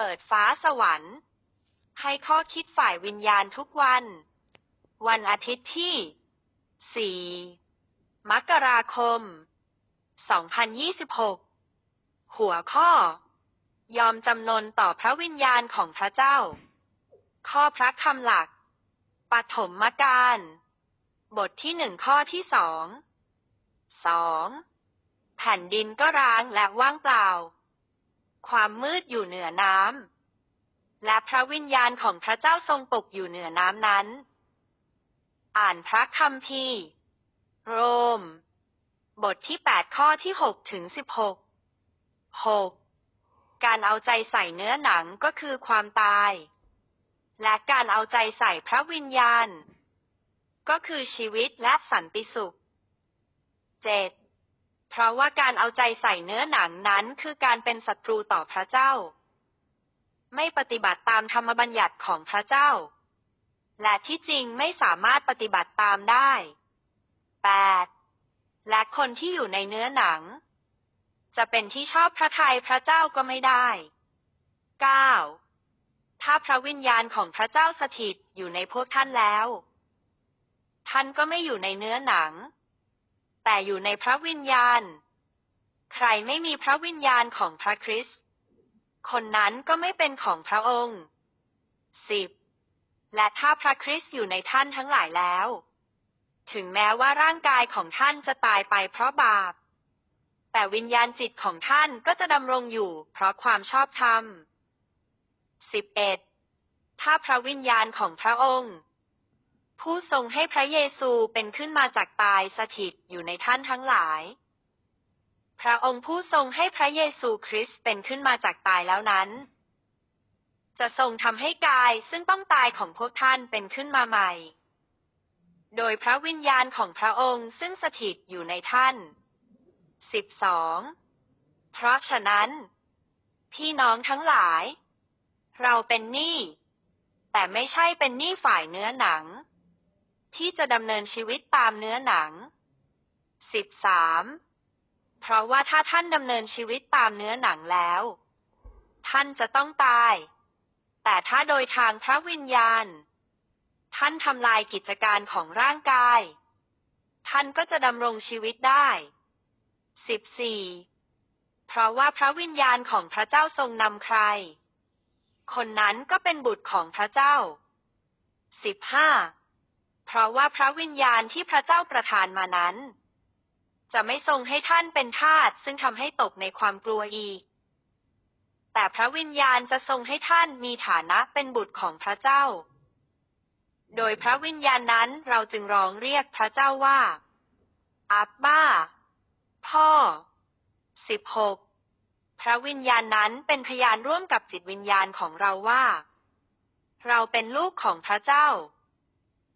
ปิดฟ้าสวรรค์ ให้ข้อคิดฝ่ายวิญญาณทุกวัน วันอาทิตย์ที่ 4 มกราคม 2026 หัวข้อ ยอมจำนนต่อพระวิญญาณของพระเจ้า ข้อพระคำหลัก ปฐมกาลบทที่หนึ่งข้อที่สอง สอง แผ่นดินก็ร้างและว่างเปล่า ความมืดอยู่เหนือน้ำและพระวิญญาณของพระเจ้าทรงปกอยู่เหนือน้ำนั้น อ่านพระคัมภีร์ โรม บทที่แปดข้อที่หกถึงสิบหกหกการเอาใจใส่เนื้อหนังก็คือความตาย และการเอาใจใส่พระวิญญาณ ก็คือชีวิตและสันติสุขเจ็ด เพราะว่าการเอาใจใส่เนื้อหนังนั้นคือการเป็นศัตรูต่อพระเจ้า ไม่ปฏิบัติตามธรรมบัญญัติของพระเจ้า และที่จริงไม่สามารถปฏิบัติตามได้ 8. และคนที่อยู่ในเนื้อหนัง จะเป็นที่ชอบพระทัยพระเจ้าก็ไม่ได้ 9. ถ้าพระวิญญาณของพระเจ้าสถิตอยู่ในพวกท่านแล้ว ท่านก็ไม่อยู่ในเนื้อหนัง แต่อยู่ในพระวิญญาณ ใครไม่มีพระวิญญาณของพระคริสต์คนนั้นก็ไม่เป็นของพระองค์ 10. และถ้าพระคริสต์อยู่ในท่านทั้งหลายแล้ว ถึงแม้ว่าร่างกายของท่านจะตายไปเพราะบาป แต่วิญญาณจิตของท่านก็จะดำรงอยู่ เพราะความชอบธรรม 11. ถ้าพระวิญญาณของพระองค์ ผู้ทรงให้พระเยซูเป็นขึ้นมาจากตายสถิตอยู่ในท่านทั้งหลาย พระองค์ผู้ทรงให้พระเยซูคริสต์เป็นขึ้นมาจากตายแล้วนั้น จะทรงทำให้กายซึ่งต้องตายของพวกท่านเป็นขึ้นมาใหม่ โดยพระวิญญาณของพระองค์ซึ่งสถิตอยู่ในท่าน 12. เพราะฉะนั้น พี่น้องทั้งหลาย เราเป็นหนี้แต่ไม่ใช่เป็นหนี้ฝ่ายเนื้อหนัง ที่จะดำเนินชีวิตตามเนื้อหนัง 13. เพราะว่าถ้าท่านดำเนินชีวิตตามเนื้อหนังแล้ว ท่านจะต้องตาย แต่ถ้าโดยทางพระวิญญาณ ท่านทำลายกิจการของร่างกาย ท่านก็จะดำรงชีวิตได้ 14. เพราะว่าพระวิญญาณของพระเจ้าทรงนำใคร คนนั้นก็เป็นบุตรของพระเจ้า 15. เพราะว่าพระวิญญาณที่พระเจ้าประทานมานั้น จะไม่ทรงให้ท่านเป็นทาสซึ่งทำให้ตกในความกลัวอีก แต่พระวิญญาณจะทรงให้ท่านมีฐานะเป็นบุตรของพระเจ้า โดยพระวิญญาณนั้นเราจึงร้องเรียกพระเจ้าว่าอับบ้า พ่อ 16. พระวิญญาณนั้นเป็นพยานร่วมกับจิตวิญญาณของเราว่า เราเป็นลูกของพระเจ้า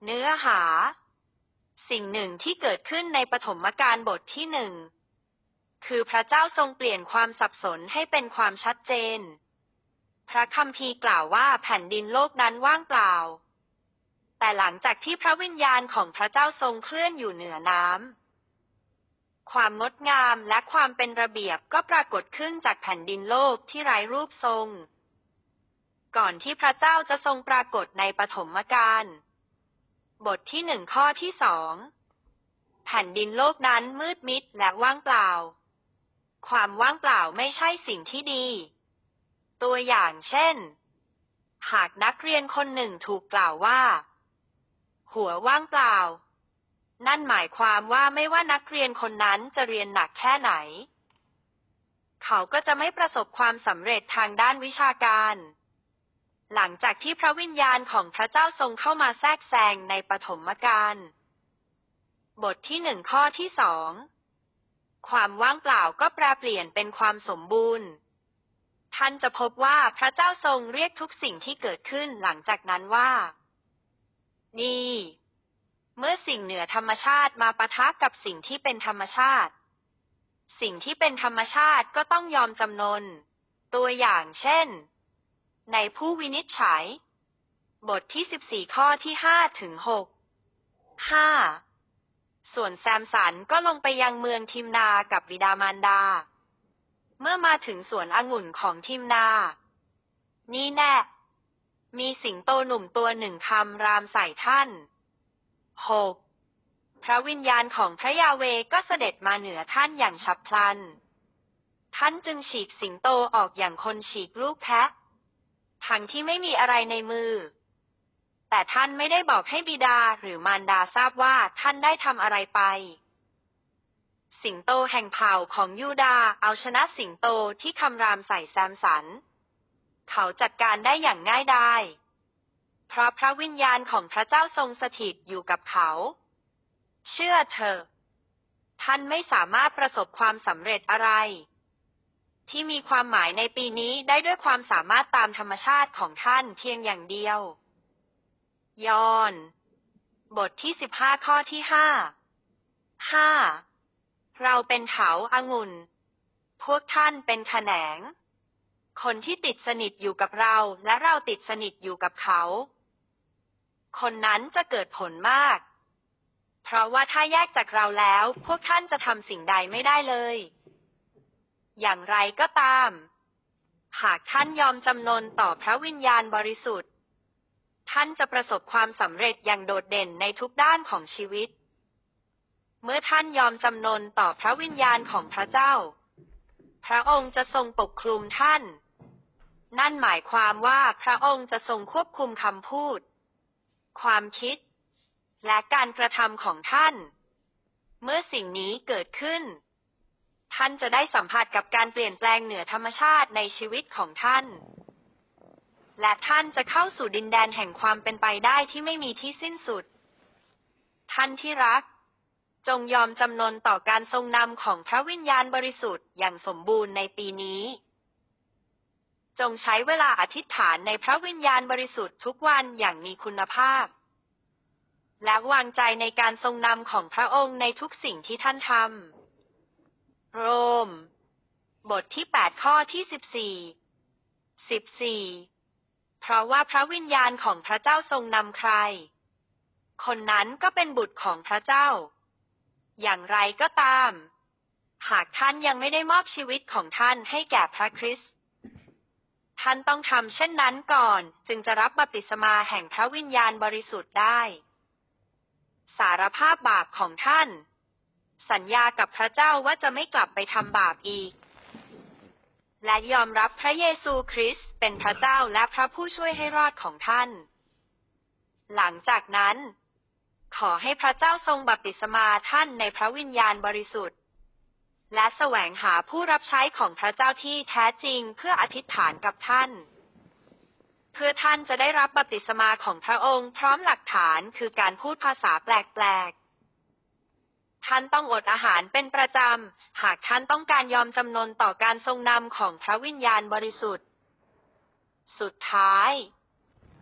เนื้อหา สิ่งหนึ่งที่เกิดขึ้นในปฐมกาลบทที่หนึ่งคือพระเจ้าทรงเปลี่ยนความสับสนให้เป็นความชัดเจน พระคัมภีร์กล่าวว่าแผ่นดินโลกนั้นว่างเปล่า แต่หลังจากที่พระวิญญาณของพระเจ้าทรงเคลื่อนอยู่เหนือน้ำ ความงดงามและความเป็นระเบียบก็ปรากฏขึ้นจากแผ่นดินโลกที่ไร้รูปทรง ก่อนที่พระเจ้าจะทรงปรากฏในปฐมกาล บทที่หนึ่งข้อที่สองแผ่นดินโลกนั้นมืดมิดและว่างเปล่า ความว่างเปล่าไม่ใช่สิ่งที่ดี ตัวอย่างเช่น หากนักเรียนคนหนึ่งถูกกล่าวว่า หัวว่างเปล่า นั่นหมายความว่าไม่ว่านักเรียนคนนั้นจะเรียนหนักแค่ไหน เขาก็จะไม่ประสบความสำเร็จทางด้านวิชาการ หลังจากที่พระวิญญาณของพระเจ้าทรงเข้ามาแทรกแซงในปฐมกาล บทที่หนึ่งข้อที่สอง ความว่างเปล่าก็แปลเปลี่ยนเป็นความสมบูรณ์ ท่านจะพบว่าพระเจ้าทรงเรียกทุกสิ่งที่เกิดขึ้นหลังจากนั้นว่า นี่ เมื่อสิ่งเหนือธรรมชาติมาปะทะกับสิ่งที่เป็นธรรมชาติ สิ่งที่เป็นธรรมชาติก็ต้องยอมจำนน ตัวอย่างเช่น ในผู้วินิจฉัย บทที่ 14 ข้อที่ 5 ถึง 6 5. ส่วนแซมสันก็ลงไปยังเมืองทิมนากับบิดามารดา เมื่อมาถึงสวนองุ่นของทิมนา นี่แน่ มีสิงโตหนุ่มตัวหนึ่งคำรามใส่ท่านหกพระวิญญาณของพระยาเวก็เสด็จมาเหนือท่านอย่างฉับพลัน ท่านจึงฉีกสิงโตออกอย่างคนฉีกลูกแพะ ทั้งที่ไม่มีอะไรในมือ แต่ท่านไม่ได้บอกให้บิดาหรือมารดาทราบว่าท่านได้ทำอะไรไป สิงโตแห่งเผ่าของยูดาเอาชนะสิงโตที่คำรามใส่แซมสัน เขาจัดการได้อย่างง่ายดายเพราะพระวิญญาณของพระเจ้าทรงสถิตอยู่กับเขา เชื่อเถอะ ท่านไม่สามารถประสบความสำเร็จอะไร ที่มีความหมายในปีนี้ได้ด้วยความสามารถตามธรรมชาติของท่านเพียงอย่างเดียว ยอห์นบทที่สิบห้าข้อที่ห้าห้าเราเป็นเถาอางุ่น พวกท่านเป็นแขนง คนที่ติดสนิทอยู่กับเราและเราติดสนิทอยู่กับเขา คนนั้นจะเกิดผลมาก เพราะว่าถ้าแยกจากเราแล้ว พวกท่านจะทำสิ่งใดไม่ได้เลย อย่างไรก็ตาม หากท่านยอมจำนนต่อพระวิญญาณบริสุทธิ์ ท่านจะประสบความสำเร็จอย่างโดดเด่นในทุกด้านของชีวิต เมื่อท่านยอมจำนนต่อพระวิญญาณของพระเจ้า พระองค์จะทรงปกคลุมท่าน นั่นหมายความว่าพระองค์จะทรงควบคุมคำพูด ความคิด และการกระทำของท่าน เมื่อสิ่งนี้เกิดขึ้น ท่านจะได้สัมผัสกับการเปลี่ยนแปลงเหนือธรรมชาติในชีวิตของท่าน และท่านจะเข้าสู่ดินแดนแห่งความเป็นไปได้ที่ไม่มีที่สิ้นสุด ท่านที่รัก จงยอมจำนนต่อการทรงนำของพระวิญญาณบริสุทธิ์อย่างสมบูรณ์ในปีนี้ จงใช้เวลาอธิษฐานในพระวิญญาณบริสุทธิ์ทุกวันอย่างมีคุณภาพ และวางใจในการทรงนำของพระองค์ในทุกสิ่งที่ท่านทำ โรม บทที่ 8 ข้อที่ 14 14 เพราะว่าพระวิญญาณของพระเจ้าทรงนำใคร คนนั้นก็เป็นบุตรของพระเจ้า อย่างไรก็ตาม หากท่านยังไม่ได้มอบชีวิตของท่านให้แก่พระคริสต์ท่านต้องทำเช่นนั้นก่อน จึงจะรับบัพติศมาแห่งพระวิญญาณบริสุทธิ์ได้ สารภาพบาปของท่าน สัญญากับพระเจ้าว่าจะไม่กลับไปทำบาปอีก และยอมรับพระเยซูคริสต์เป็นพระเจ้าและพระผู้ช่วยให้รอดของท่าน หลังจากนั้น ขอให้พระเจ้าทรงบัพติศมาท่านในพระวิญญาณบริสุทธิ์ และแสวงหาผู้รับใช้ของพระเจ้าที่แท้จริงเพื่ออธิษฐานกับท่านเพื่อท่านจะได้รับบัพติศมาของพระองค์พร้อมหลักฐานคือการพูดภาษาแปลก ท่านต้องอดอาหารเป็นประจำ หากท่านต้องการยอมจำนนต่อการทรงนำของพระวิญญาณบริสุทธิ์ สุดท้าย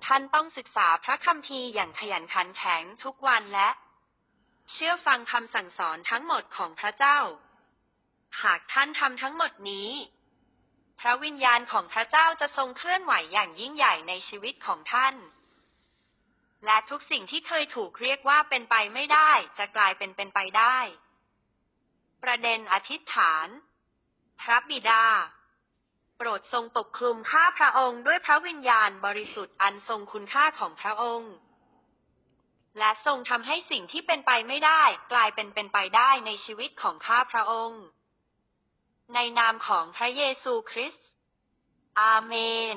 ท่านต้องศึกษาพระคัมภีร์อย่างขยันขันแข็งทุกวันและ เชื่อฟังคำสั่งสอนทั้งหมดของพระเจ้า หากท่านทำทั้งหมดนี้ พระวิญญาณของพระเจ้าจะทรงเคลื่อนไหวอย่างยิ่งใหญ่ในชีวิตของท่าน และทุกสิ่งที่เคยถูกเรียกว่าเป็นไปไม่ได้ จะกลายเป็นเป็นไปได้ ประเด็นอธิษฐาน พระบิดา โปรดทรงปกคลุมข้าพระองค์ด้วยพระวิญญาณบริสุทธิ์อันทรงคุณค่าของพระองค์ และทรงทำให้สิ่งที่เป็นไปไม่ได้ กลายเป็นเป็นไปได้ในชีวิตของข้าพระองค์ ในนามของพระเยซูคริสต์อาเมน